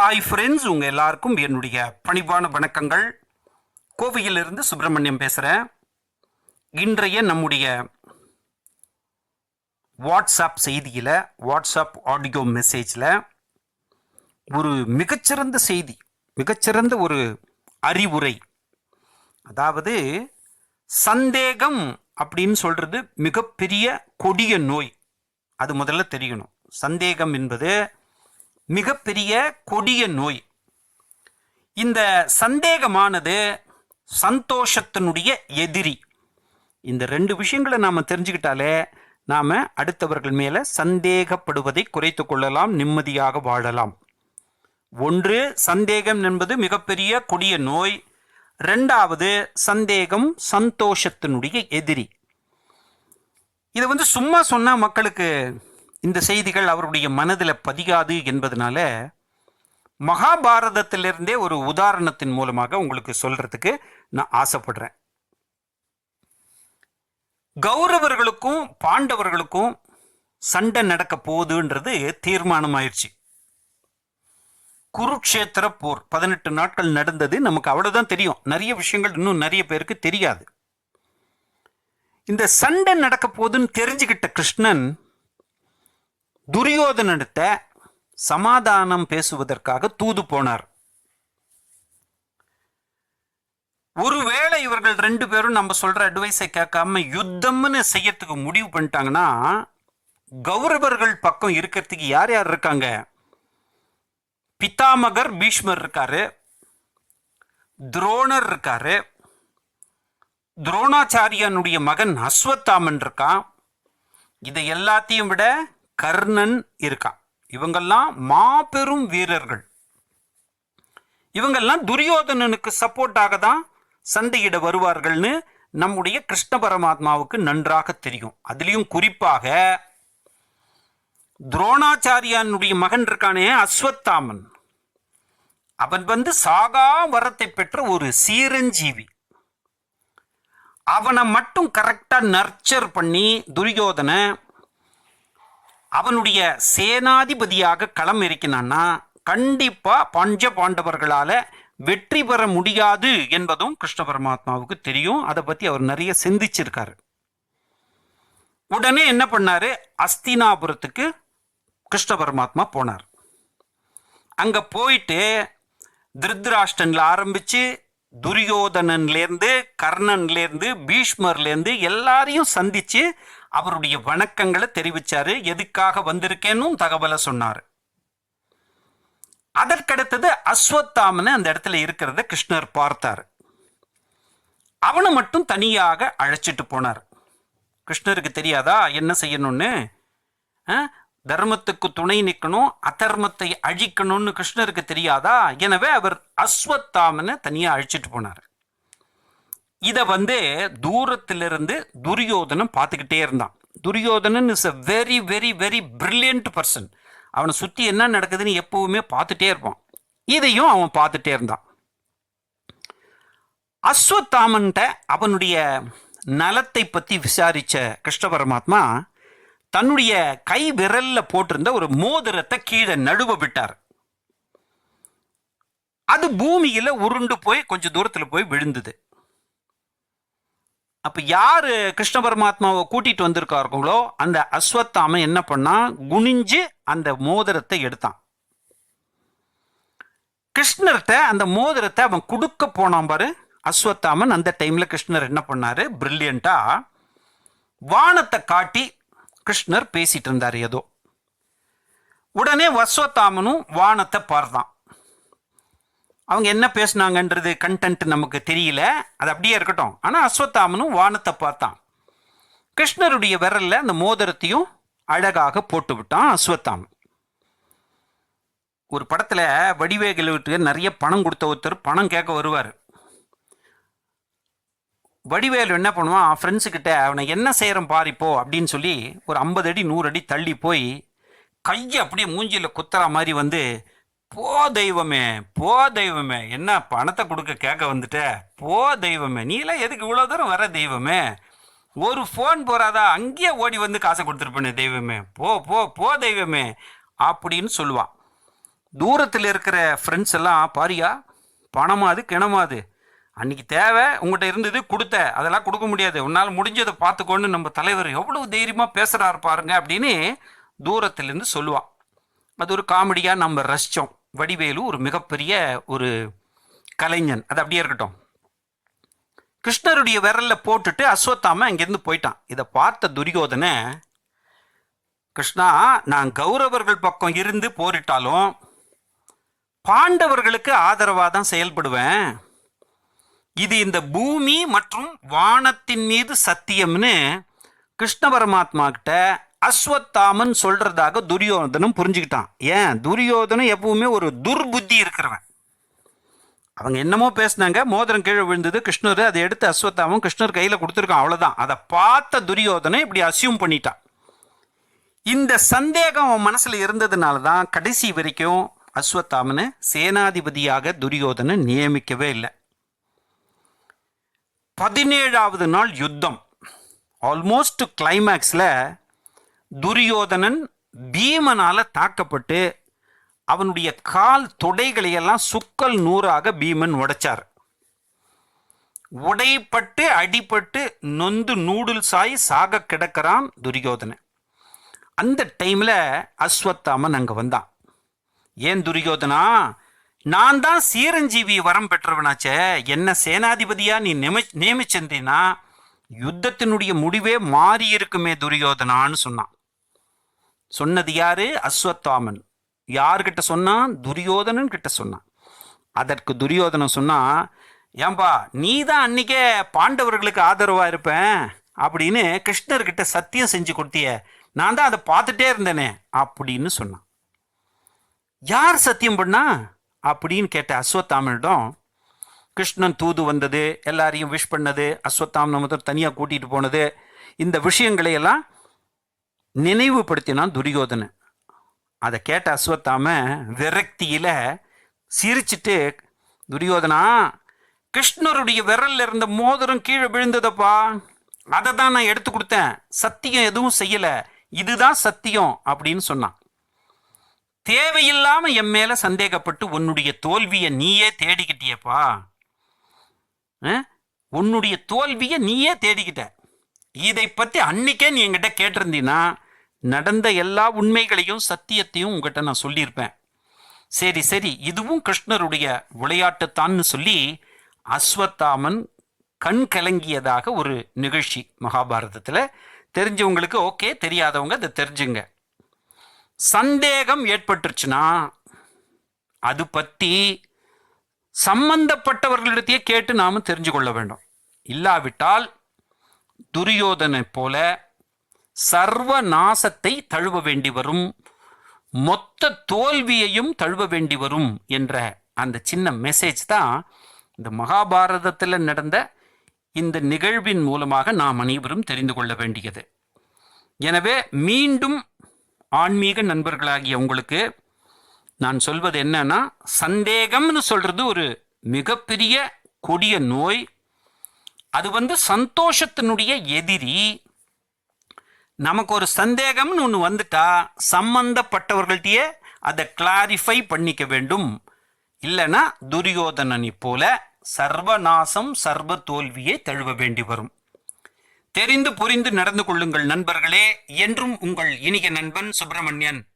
Hi friends உங்கள் எல்லாருக்கும் என்னுடைய பணிவான வணக்கங்கள். கோவையிலிருந்து சுப்பிரமணியம் பேசுகிறேன் இன்றைய நம்முடைய வாட்ஸ்அப் செய்தியில் வாட்ஸ்அப் ஆடியோ மெசேஜில் ஒரு மிகச்சிறந்த செய்தி மிகச்சிறந்த ஒரு அறிவுரை. அதாவது சந்தேகம் அப்படின்னு சொல்கிறது மிகப்பெரிய கொடிய நோய். அது முதல்ல தெரியணும். சந்தேகம் என்பது மிகப்பெரிய கொடிய நோய். இந்த சந்தேகமானது சந்தோஷத்தினுடைய எதிரி. இந்த ரெண்டு விஷயங்களை நாம் தெரிஞ்சுக்கிட்டாலே நாம் அடுத்தவர்கள் மேலே சந்தேகப்படுவதை குறைத்து கொள்ளலாம் நிம்மதியாக வாழலாம். ஒன்று சந்தேகம் என்பது மிகப்பெரிய கொடிய நோய். ரெண்டாவது சந்தேகம் சந்தோஷத்தினுடைய எதிரி. இதை வந்து சும்மா சொன்னால் மக்களுக்கு இந்த செய்திகள் அவருடைய மனதில் பதியாது என்பதனால மகாபாரதத்திலிருந்தே ஒரு உதாரணத்தின் மூலமாக உங்களுக்கு சொல்றதுக்கு நான் ஆசைப்படுறேன். கௌரவர்களுக்கும் பாண்டவர்களுக்கும் சண்டை நடக்க போகுதுன்றது தீர்மானம் ஆயிடுச்சு குருக்ஷேத்திர போர் பதினெட்டு நாட்கள் நடந்தது. நமக்கு அவ்வளோதான் தெரியும். நிறைய விஷயங்கள் இன்னும் நிறைய பேருக்கு தெரியாது. இந்த சண்டை நடக்க போகுதுன்னு தெரிஞ்சுக்கிட்ட கிருஷ்ணன் துரியோதனத்தை சமாதானம் பேசுவதற்காக தூது போனார். ஒருவேளை இவர்கள் ரெண்டு பேரும் நம்ம சொல்ற அட்வைஸை கேட்காம யுத்தம்னு செய்யறதுக்கு முடிவு பண்ணிட்டாங்கன்னா கௌரவர்கள் பக்கம் இருக்கிறதுக்கு யார் யார் இருக்காங்க? பிதாமகர் பீஷ்மர் இருக்காரு. துரோணர் இருக்காரு. துரோணாச்சாரியனுடைய மகன் அஸ்வத்தாமன் இருக்கான். இதை எல்லாத்தையும் விட கர்ணன் இருக்கான். இவங்கெல்லாம் மாபெரும் வீரர்கள். இவங்கெல்லாம் துரியோதனனுக்கு சப்போர்ட்டாக தான் சண்டையிட வருவார்கள்னு நம்முடைய கிருஷ்ண பரமாத்மாவுக்கு நன்றாக தெரியும். அதுலேயும் குறிப்பாக துரோணாச்சாரியானுடைய மகன் இருக்கானே அஸ்வத்தாமன். அவன் வந்து சாகா வரத்தை பெற்ற ஒரு சீரஞ்சீவி. அவனை மட்டும் கரெக்டாக நர்ச்சர் பண்ணி துரியோதனை அவனுடைய சேனாதிபதியாக களம் இருக்கிறான்னா கண்டிப்பாக பஞ்ச பாண்டவர்களால் வெற்றி பெற முடியாது என்பதும் கிருஷ்ண பரமாத்மாவுக்கு தெரியும். அதை பற்றி அவர் நிறைய சிந்திச்சிருக்காரு. உடனே என்ன பண்ணார்? அஸ்தினாபுரத்துக்கு கிருஷ்ண பரமாத்மா போனார். அங்கே போயிட்டு திருத்ராஷ்டனில் ஆரம்பித்து துரியோதனன்லேருந்து கர்ணன்லேருந்து பீஷ்மர்லேருந்து எல்லாரையும் சந்தித்து அவருடைய வணக்கங்களை தெரிவித்தார் எதுக்காக வந்திருக்கேன்னு தகவலை சொன்னார். அதற்கடுத்தது அஸ்வத்தாமன் அந்த இடத்துல இருக்கிறத கிருஷ்ணர் பார்த்தார். அவனை மட்டும் தனியாக அழைச்சிட்டு போனார். கிருஷ்ணருக்கு தெரியாதா? என்ன செய்யணும்னு? ஆ? தர்மத்துக்கு துணை நிற்கணும் அதர்மத்தை அழிக்கணும்னு கிருஷ்ணருக்கு தெரியாதா? எனவே அவர் அஸ்வத்தாமனை தனியாக அழிச்சிட்டு போனார். இதை வந்து தூரத்திலிருந்து துரியோதனன் பார்த்துக்கிட்டே இருந்தான். Duryodhana is a very very very brilliant person அவனை சுற்றி என்ன நடக்குதுன்னு எப்பவுமே பார்த்துட்டே இருப்பான். இதையும் அவன் பார்த்துட்டே இருந்தான். அஸ்வத்தாமன்ட்ட அவனுடைய நலத்தை பற்றி விசாரித்த கிருஷ்ண பரமாத்மா தன்னுடைய கை விரல்ல போட்டிருந்த ஒரு மோதிரத்தை கீழே நடுவ விட்டார். அது பூமியில உருண்டு போய் கொஞ்சம் தூரத்துல போய் விழுந்தது. அப்ப யாரு கிருஷ்ண பரமாத்மாவை கூட்டிட்டு வந்திருக்காருங்களோ அந்த அஸ்வத்தாம என்ன பண்ணா குனிஞ்சு அந்த மோதிரத்தை எடுத்தான். கிருஷ்ணர்கிட்ட அந்த மோதிரத்தை அவன் கொடுக்க போனான் பாரு. அஸ்வத்தாமன் அந்த டைம்ல கிருஷ்ணர் என்ன பண்ணாரு? பிரில்லியண்டா வானத்தை காட்டி கிருஷ்ணர் பேசிட்டு இருந்தார் ஏதோ. உடனே அஸ்வத்தாமனும் வானத்தை பார்த்தான். அவங்க என்ன பேசுனாங்கன்றது கண்டென்ட் நமக்கு தெரியல. அது அப்படியே இருக்கட்டும். ஆனால் அஸ்வத்தாமனும் வானத்தை பார்த்தான். கிருஷ்ணருடைய விரலில் அந்த மோதிரத்தையும் அழகாக போட்டு விட்டான் அஸ்வத்தாமன். ஒரு படத்தில் வடிவேகலுக்கு நிறைய பணம் கொடுத்த ஒருத்தர் பணம் கேட்க வருவார். வடிவேலு என்ன பண்ணுவான்? ஃப்ரெண்ட்ஸு கிட்ட அவனை என்ன செய்கிறேன் பாரிப்போ அப்படின்னு சொல்லி ஒரு ஐம்பது அடி நூறு அடி தள்ளி போய் கையை அப்படியே மூஞ்சியில் குத்துற மாதிரி வந்து போ தெய்வமே போ தெய்வமே என்ன பணத்தை கொடுக்க கேட்க வந்துட்ட? போ தெய்வமே நீலாம் எதுக்கு இவ்வளோ தூரம் வர தெய்வமே? ஒரு ஃபோன் போகிறாதா அங்கேயே ஓடி வந்து காசை கொடுத்துருப்பேனே தெய்வமே போ போ போ தெய்வமே அப்படின்னு சொல்லுவான் தூரத்தில் இருக்கிற ஃப்ரெண்ட்ஸ் எல்லாம் பாரியா பணமா அது அன்றைக்கி அன்னைக்கு தேவை உங்கள்கிட்ட இருந்தது கொடுத்த. அதெல்லாம் கொடுக்க முடியாது. உன்னால் முடிஞ்சதை பார்த்துக்கொண்டு நம்ம தலைவர் எவ்வளவு தைரியமாக பேசுகிறாரு பாருங்க அப்படின்னு தூரத்துலேருந்து சொல்லுவான். அது ஒரு காமெடியாக நம்ம ரசித்தோம் வடிவேலு ஒரு மிகப்பெரிய ஒரு கலைஞன். அது அப்படியே இருக்கட்டும். கிருஷ்ணருடைய விரலில் போட்டுட்டு அஸ்வத்தாம இங்கேருந்து போயிட்டான். இதை பார்த்த துரியோதனை கிருஷ்ணா நான் கௌரவர்கள் பக்கம் இருந்து போரிட்டாலும் பாண்டவர்களுக்கு ஆதரவாக தான் செயல்படுவேன். இது இந்த பூமி மற்றும் வானத்தின் மீது சத்தியம்னு கிருஷ்ண பரமாத்மா கிட்ட அஸ்வத்தாமன் சொல்றதாக துரியோதனம் புரிஞ்சுக்கிட்டான். ஏன்? துரியோதனம் எப்பவுமே ஒரு துர்புத்தி இருக்கிறவன். அவங்க என்னமோ பேசினாங்க மோதிரம் கீழே விழுந்தது கிருஷ்ணர் அதை எடுத்து அஸ்வத்தாமன் கிருஷ்ணர் கையில் கொடுத்துருக்கான் அவ்வளோதான் அதை பார்த்த துரியோதனை இப்படி அசியூம் பண்ணிட்டான். இந்த சந்தேகம் அவன் மனசில் இருந்ததுனால தான் கடைசி வரைக்கும் அஸ்வத்தாமனை சேனாதிபதியாக துரியோதனை நியமிக்கவே இல்லை. பதினேழாவது நாள் யுத்தம். ஆல்மோஸ்ட் கிளைமேக்ஸில் துரியோதனன் பீமனால் தாக்கப்பட்டு அவனுடைய கால் தொடைகளையெல்லாம் சுக்கல் நூறாக பீமன் உடைச்சார். உடைப்பட்டு அடிபட்டு நொந்து நூடுல்ஸ் ஆகி சாக கிடக்கிறான் துரியோதனன். அந்த டைமில் அஸ்வத்தாமன் அங்கே வந்தான். ஏன் துரியோதனா நான் தான் சீரஞ்சீவி வரம் பெற்றவனாச்சே. என்ன சேனாதிபதியா நீ நியமி நியமிச்சிருந்தீன்னா யுத்தத்தினுடைய முடிவே மாறி இருக்குமே துரியோதனான்னு சொன்னான். சொன்னது யாரு? அஸ்வத்தாமன். யார்கிட்ட சொன்னான்? துரியோதனன் கிட்ட சொன்னான். அதற்கு துரியோதனன் சொன்னா ஏன்பா நீ தான் அன்னைக்கே பாண்டவர்களுக்கு ஆதரவா இருப்பேன் அப்படின்னு கிருஷ்ணர்கிட்ட சத்தியம் செஞ்சு கொடுத்திய நான் தான் அதை பார்த்துட்டே இருந்தேனே அப்படின்னு சொன்னான். யார் சத்தியம் பண்ணா? அப்படின்னு கேட்ட அஸ்வத்தாமனிடம் கிருஷ்ணன் தூது வந்தது எல்லாரையும் விஷ் பண்ணது அஸ்வத்தாமனை முதல் தனியாக கூட்டிகிட்டு போனது இந்த விஷயங்களையெல்லாம் நினைவுபடுத்தினான் துரியோதனன் அதை கேட்ட அஸ்வத்தாம விரக்தியில் சிரிச்சிட்டு துரியோதனா கிருஷ்ணருடைய விரல்ல இருந்த மோதிரம் கீழே விழுந்ததப்பா? அதை தான் நான் எடுத்து கொடுத்தேன். சத்தியம் எதுவும் செய்யலை. இதுதான் சத்தியம். அப்படின்னு சொன்னான். தேவையில்லாம என் மேல சந்தேகப்பட்டு உன்னுடைய தோல்வியை நீயே தேடிக்கிட்டியப்பா. உன்னுடைய தோல்வியை நீயே தேடிக்கிட்ட. இதை பற்றி அன்னைக்கே நீ என்கிட்ட கேட்டிருந்தீன்னா நடந்த எல்லா உண்மைகளையும் சத்தியத்தையும் உங்ககிட்ட நான் சொல்லியிருப்பேன். சரி சரி இதுவும் கிருஷ்ணருடைய விளையாட்டுத்தான்னு சொல்லி அஸ்வத்தாமன் கண் கலங்கியதாக ஒரு நிகழ்ச்சி மகாபாரதத்தில். தெரிஞ்சவங்களுக்கு ஓகே தெரியாதவங்க அதை தெரிஞ்சுங்க. சந்தேகம் ஏற்பட்டுருச்சுன்னா அது பற்றி சம்பந்தப்பட்டவர்களிடத்தையே கேட்டு நாம் தெரிஞ்சு கொள்ள வேண்டும். இல்லாவிட்டால் துரியோதனை போல சர்வ நாசத்தை தழுவ வேண்டி வரும் மொத்த தோல்வியையும் தழுவ வேண்டி வரும் என்ற அந்த சின்ன மெசேஜ் தான் இந்த மகாபாரதத்தில் நடந்த இந்த நிகழ்வின் மூலமாக நாம் அனைவரும் தெரிந்து கொள்ள வேண்டியது. எனவே மீண்டும் ஆன்மீக நண்பர்களாகிய உங்களுக்கு நான் சொல்வது என்னன்னா சந்தேகம்னு சொல்றது ஒரு மிகப்பெரிய கொடிய நோய். அது வந்து சந்தோஷத்தினுடைய எதிரி. நமக்கு ஒரு சந்தேகம்னு ஒன்று வந்துட்டா சம்பந்தப்பட்டவர்கள்ட்டையே அதை கிளாரிஃபை பண்ணிக்க வேண்டும். இல்லைன்னா துரியோதனனை போல சர்வநாசம் சர்வ தோல்வியை தழுவ வேண்டி வரும். தெரிந்து புரிந்து நடந்து கொள்ளுங்கள் நண்பர்களே. என்றும் உங்கள் இனிய நண்பன் சுப்பிரமணியன்.